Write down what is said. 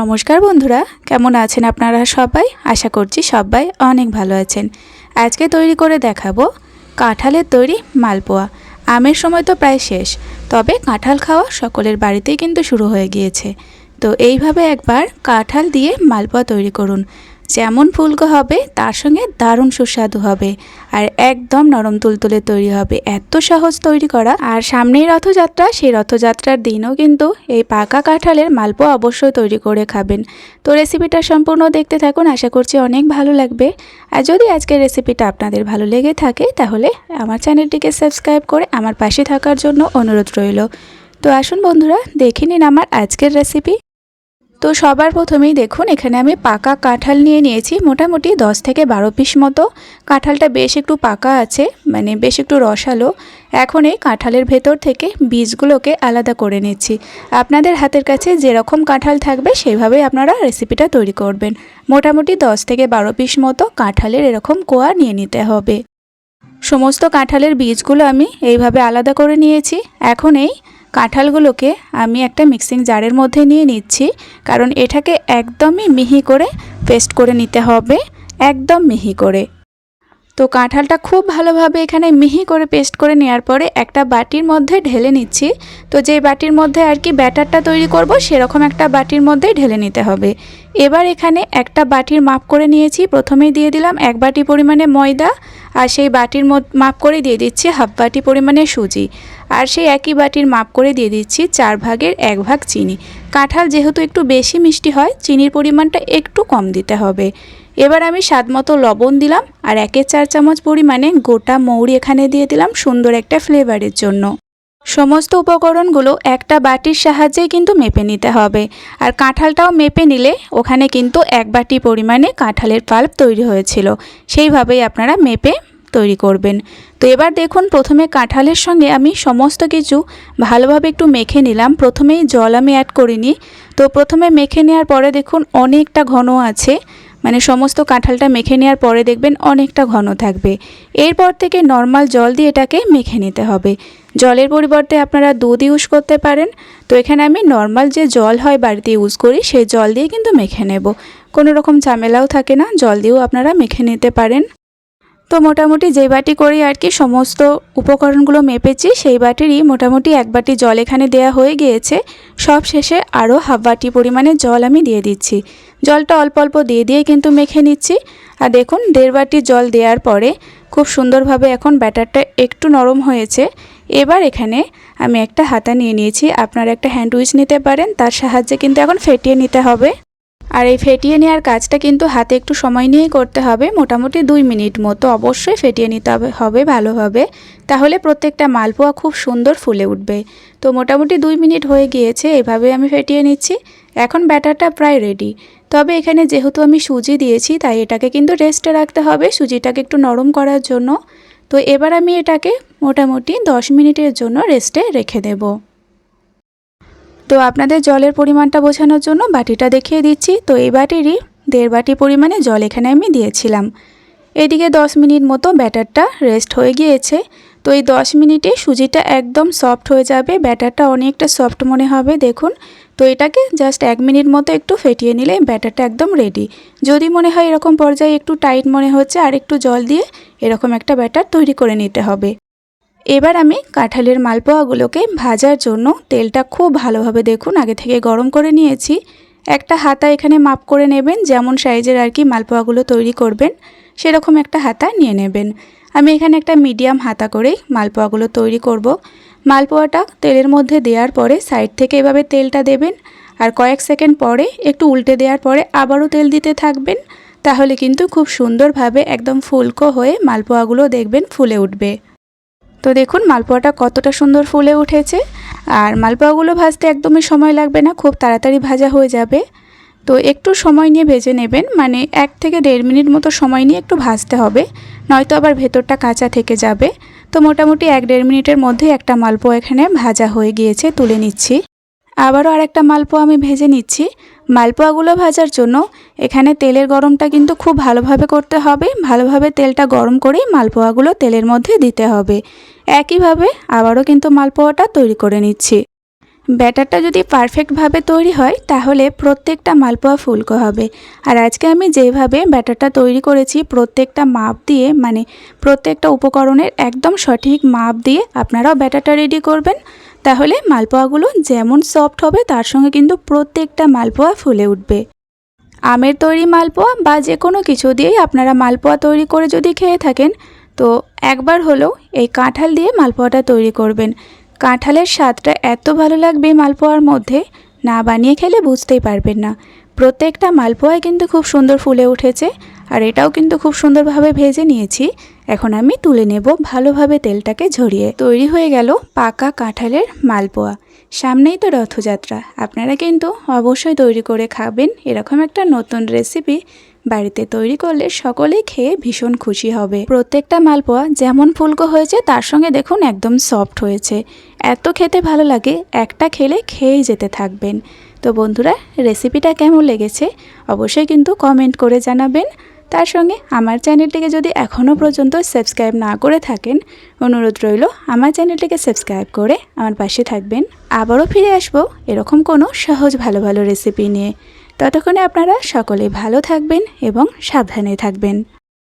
নমস্কার বন্ধুরা, কেমন আছেন আপনারা সবাই? আশা করছি সবাই অনেক ভালো আছেন। আজকে তৈরি করে দেখাবো কাঁঠালের তৈরি মালপোয়া। আমের সময় তো প্রায় শেষ, তবে কাঁঠাল খাওয়া সকলের বাড়িতেই কিন্তু শুরু হয়ে গিয়েছে। তো এইভাবে একবার কাঁঠাল দিয়ে মালপোয়া তৈরি করুন। যেমন ফুলকো হবে, তার সঙ্গে দারুণ সুস্বাদু হবে। আর একদম নরম তুলতুলে তৈরি হবে। এত সহজ তৈরি করা। আর সামনেই রথযাত্রা, সেই রথযাত্রার দিনও কিন্তু এই পাকা কাঁঠালের মালপোয়া অবশ্যই তৈরি করে খাবেন। তো রেসিপিটা সম্পূর্ণ দেখতে থাকুন, আশা করছি অনেক ভালো লাগবে। আর যদি আজকের রেসিপিটা আপনাদের ভালো লেগে থাকে, তাহলে আমার চ্যানেলটিকে সাবস্ক্রাইব করে আমার পাশে থাকার জন্য অনুরোধ রইল। তো আসুন বন্ধুরা, দেখে নিন আমার আজকের রেসিপি। তো সবার প্রথমেই দেখুন, এখানে আমি পাকা কাঁঠাল নিয়ে নিয়েছি, মোটামুটি 10 থেকে বারো পিস মতো। কাঁঠালটা বেশ একটু পাকা আছে মানে বেশ একটু রসালো। এখন এই কাঁঠালের ভেতর থেকে বীজগুলোকে আলাদা করে নিচ্ছি। আপনাদের হাতের কাছে যেরকম কাঁঠাল থাকবে সেইভাবে আপনারা রেসিপিটা তৈরি করবেন। মোটামুটি 10 থেকে বারো পিস মতো কাঁঠালের এরকম কোয়া নিয়ে নিতে হবে। সমস্ত কাঁঠালের বীজগুলো আমি এইভাবে আলাদা করে নিয়েছি। এখন এই কাঁঠালগুলোকে আমি একটা মিক্সিং জারের মধ্যে নিয়ে নিচ্ছি, কারণ এটাকে একদমই মিহি করে পেস্ট করে নিতে হবে, একদম মিহি করে। তো কাঁঠালটা খুব ভালোভাবে এখানে মিহি করে পেস্ট করে নেওয়ার পরে একটা বাটির মধ্যে ঢেলে নিচ্ছি। তো যে বাটির মধ্যে আর কি ব্যাটারটা তৈরি করব, সেরকম একটা বাটির মধ্যে ঢেলে নিতে হবে। এবার এখানে একটা বাটির মাপ করে নিয়েছি, প্রথমেই দিয়ে দিলাম এক বাটি পরিমাণে ময়দা আর সেই বাটির মাপ করে দিয়ে দিচ্ছি হাফ বাটি পরিমাণে সুজি। আর সেই একই বাটির মাপ করে দিয়ে দিচ্ছি চার ভাগের এক ভাগ চিনি। কাঁঠাল যেহেতু একটু বেশি মিষ্টি হয়, চিনির পরিমাণটা একটু কম দিতে হবে। এবার আমি স্বাদ মতো লবণ দিলাম আর একের চার চামচ পরিমাণে গোটা মৌরি এখানে দিয়ে দিলাম সুন্দর একটা ফ্লেভারের জন্য। সমস্ত উপকরণগুলো একটা বাটির সাহায্যেই কিন্তু মেপে নিতে হবে। আর কাঁঠালটাও মেপে নিলে ওখানে কিন্তু এক বাটি পরিমাণে কাঁঠালের পাল্প তৈরি হয়েছিল। সেইভাবেই আপনারা মেপে তৈরি করবেন। তো এবার দেখুন, প্রথমে কাঁঠালের সঙ্গে আমি সমস্ত কিছু ভালোভাবে একটু মেখে নিলাম। প্রথমেই জল আমি অ্যাড করিনি তো প্রথমে মেখে নেওয়ার পরে দেখুন, অনেকটা ঘন আছে। মানে সমস্ত কাঁঠালটা মেখে নেওয়ার পরে দেখবেন অনেকটা ঘন থাকবে। এরপর থেকে নর্মাল জল দিয়ে এটাকে মেখে নিতে হবে। জলের পরিবর্তে আপনারা দুধ ইউজ করতে পারেন। তো এখানে আমি নর্মাল যে জল হয় বাড়িতে ইউজ করি, সেই জল দিয়ে কিন্তু মেখে নেব। কোনো রকম ঝামেলাও থাকে না, জল দিয়েও আপনারা মেখে নিতে পারেন। তো মোটামুটি যে বাটি করি আর কি, সমস্ত উপকরণগুলো মেপেছি, সেই বাটিরই মোটামুটি এক বাটি জল এখানে দেয়া হয়ে গিয়েছে। সব শেষে আরও হাফ বাটি পরিমাণে জল আমি দিয়ে দিচ্ছি। জলটা অল্প অল্প দিয়ে দিয়ে কিন্তু মেখে নিচ্ছি। আর দেখুন, দেড় বাটি জল দেওয়ার পরে খুব সুন্দরভাবে এখন ব্যাটারটা একটু নরম হয়েছে। এবার এখানে আমি একটা হাতা নিয়ে নিয়েছি। আপনারা একটা হ্যান্ড উইচ নিতে পারেন, তার সাহায্যে কিন্তু এখন ফেটিয়ে নিতে হবে। আর এই ফেটিয়ে নেওয়ার কাজটা কিন্তু হাতে একটু সময় নিয়েই করতে হবে, মোটামুটি দুই মিনিট মতো অবশ্যই ফেটিয়ে নিতে হবে হবে ভালোভাবে। তাহলে প্রত্যেকটা মালপোয়া খুব সুন্দর ফুলে উঠবে। তো মোটামুটি দুই মিনিট হয়ে গিয়েছে, এভাবে আমি ফেটিয়ে নিচ্ছি। এখন ব্যাটারটা প্রায় রেডি তবে এখানে যেহেতু আমি সুজি দিয়েছি, তাই এটাকে কিন্তু রেস্টে রাখতে হবে, সুজিটাকে একটু নরম করার জন্য। তো এবার আমি এটাকে মোটামুটি দশ মিনিটের জন্য রেস্টে রেখে দেব। তো আপনাদের জলের পরিমাণটা বোঝানোর জন্য বাটিটা দেখিয়ে দিচ্ছি। তো এই বাটিরই দেড় বাটি পরিমাণে জল এখানে আমি দিয়েছিলাম। এদিকে দশ মিনিট মতো ব্যাটারটা রেস্ট হয়ে গিয়েছে। তো এই দশ মিনিটে সুজিটা একদম সফট হয়ে যাবে। ব্যাটারটা অনেকটা সফট মনে হবে, দেখুন। তো এটাকে জাস্ট এক মিনিট মতো একটু ফেটিয়ে নিলে ব্যাটারটা একদম রেডি যদি মনে হয় এরকম পর্যায়ে একটু টাইট মনে হচ্ছে আর একটু জল দিয়ে এরকম একটা ব্যাটার তৈরি করে নিতে হবে। এবার আমি কাঁঠালের মালপোয়াগুলোকে ভাজার জন্য তেলটা খুব ভালোভাবে দেখুন, আগে থেকে গরম করে নিয়েছি। একটা হাতা এখানে মাপ করে নেবেন, যেমন সাইজের আর কি মালপোয়াগুলো তৈরি করবেন। সেরকম একটা হাতা নিয়ে নেবেন। আমি এখানে একটা মিডিয়াম হাতা করেই মালপোয়াগুলো তৈরি করব। মালপোয়াটা তেলের মধ্যে দেওয়ার পরে সাইড থেকে এভাবে তেলটা দেবেন আর কয়েক সেকেন্ড পরে একটু উল্টে দেওয়ার পরে আবারও তেল দিতে থাকবেন। তাহলে কিন্তু খুব সুন্দরভাবে একদম ফুলকো হয়ে মালপোয়াগুলো দেখবেন ফুলে উঠবে। তো দেখুন মালপোয়াটা কতটা সুন্দর ফুলে উঠেছে। আর মালপোয়াগুলো ভাজতে একদমই সময় লাগবে না, খুব তাড়াতাড়ি ভাজা হয়ে যাবে। তো একটু সময় নিয়ে ভেজে নেবেন মানে এক থেকে দেড় মিনিট মতো সময় নিয়ে একটু ভাজতে হবে, নয়তো আবার ভেতরটা কাঁচা থেকে যাবে। তো মোটামুটি এক দেড় মিনিটের মধ্যে একটা মালপোয়া এখানে ভাজা হয়ে গিয়েছে, তুলে নিচ্ছি। আবারও আরেকটা মালপোয়া আমি ভেজে নিচ্ছি। মালপোয়াগুলো ভাজার জন্য এখানে তেলের গরমটা কিন্তু খুব ভালোভাবে করতে হবে, ভালোভাবে তেলটা গরম করেই মালপোয়াগুলো তেলের মধ্যে দিতে হবে। একইভাবে আবারও কিন্তু মালপোয়াটা তৈরি করে নিচ্ছি। ব্যাটারটা যদি পারফেক্টভাবে তৈরি হয়, তাহলে প্রত্যেকটা মালপোয়া ফুলকো হবে। আর আজকে আমি যেভাবে ব্যাটারটা তৈরি করেছি, প্রত্যেকটা মাপ দিয়ে মানে প্রত্যেকটা উপকরণের একদম সঠিক মাপ দিয়ে আপনারাও ব্যাটারটা রেডি করবেন। তাহলে মালপোয়াগুলো যেমন সফট হবে, তার সঙ্গে কিন্তু প্রত্যেকটা মালপোয়া ফুলে উঠবে। আমের তৈরি মালপোয়া বা যে কোনো কিছু দিয়েই আপনারা মালপোয়া তৈরি করে যদি খেয়ে থাকেন, তো একবার হলেও এই কাঁঠাল দিয়ে মালপোয়াটা তৈরি করবেন। কাঁঠালের স্বাদটা এত ভালো লাগবে মালপোয়ার মধ্যে, না বানিয়ে খেলে বুঝতেই পারবেন না। প্রত্যেকটা মালপোয়াই কিন্তু খুব সুন্দর ফুলে উঠেছে, আর এটাও কিন্তু খুব সুন্দরভাবে ভেজে নিয়েছি। এখন আমি তুলে নেব ভালোভাবে তেলটাকে ঝরিয়ে। তৈরি হয়ে গেল পাকা কাঁঠালের মালপোয়া। সামনেই তো রথযাত্রা, আপনারা কিন্তু অবশ্যই তৈরি করে খাবেন। এরকম একটা নতুন রেসিপি বাড়িতে তৈরি করলে সকলেই খেয়ে ভীষণ খুশি হবে। প্রত্যেকটা মালপোয়া যেমন ফুলকো হয়েছে, তার সঙ্গে দেখুন একদম সফট হয়েছে। এত খেতে ভালো লাগে, একটা খেলে খেয়েই যেতে থাকবেন। তো বন্ধুরা রেসিপিটা কেমন লেগেছে? অবশ্যই কিন্তু কমেন্ট করে জানাবেন। তার সঙ্গে আমার চ্যানেলটিকে যদি এখনও পর্যন্ত সাবস্ক্রাইব না করে থাকেন, অনুরোধ রইল আমার চ্যানেলটিকে সাবস্ক্রাইব করে আমার পাশে থাকবেন। আবারও ফিরে আসব এরকম কোনো সহজ ভালো ভালো রেসিপি নিয়ে। ততক্ষণে আপনারা সকলে ভালো থাকবেন এবং সাবধানে থাকবেন।